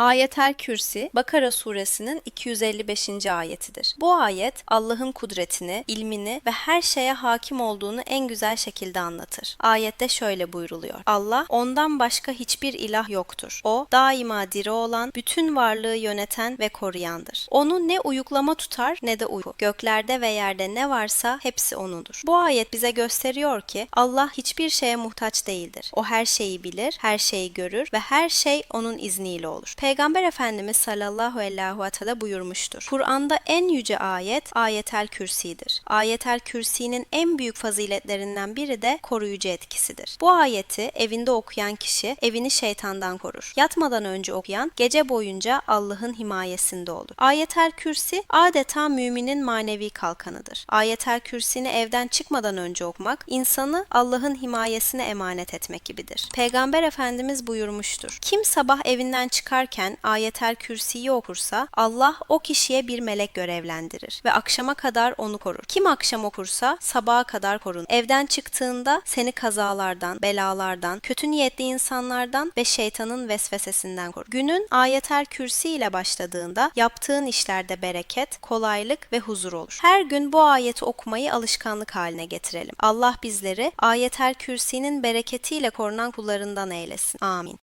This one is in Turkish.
Ayetel Kürsi, Bakara suresinin 255. ayetidir. Bu ayet Allah'ın kudretini, ilmini ve her şeye hakim olduğunu en güzel şekilde anlatır. Ayette şöyle buyruluyor. Allah, ondan başka hiçbir ilah yoktur. O, daima diri olan, bütün varlığı yöneten ve koruyandır. Onu ne uyuklama tutar ne de uyku. Göklerde ve yerde ne varsa hepsi O'nundur. Bu ayet bize gösteriyor ki Allah hiçbir şeye muhtaç değildir. O her şeyi bilir, her şeyi görür ve her şey O'nun izniyle olur. Peygamber Efendimiz sallallahu aleyhi ve sellem buyurmuştur. Kur'an'da en yüce ayet Ayetel Kürsi'dir. Ayetel Kürsi'nin en büyük faziletlerinden biri de koruyucu etkisidir. Bu ayeti evinde okuyan kişi evini şeytandan korur. Yatmadan önce okuyan gece boyunca Allah'ın himayesinde olur. Ayetel Kürsi adeta müminin manevi kalkanıdır. Ayetel Kürsi'ni evden çıkmadan önce okumak insanı Allah'ın himayesine emanet etmek gibidir. Peygamber Efendimiz buyurmuştur. Kim sabah evinden çıkarken Ayetel Kürsi'yi okursa Allah o kişiye bir melek görevlendirir ve akşama kadar onu korur. Kim akşam okursa sabaha kadar korun. Evden çıktığında seni kazalardan, belalardan, kötü niyetli insanlardan ve şeytanın vesvesesinden korur. Günün Ayetel Kürsi ile başladığında yaptığın işlerde bereket, kolaylık ve huzur olur. Her gün bu ayeti okumayı alışkanlık haline getirelim. Allah bizleri Ayetel Kürsi'nin bereketiyle korunan kullarından eylesin. Amin.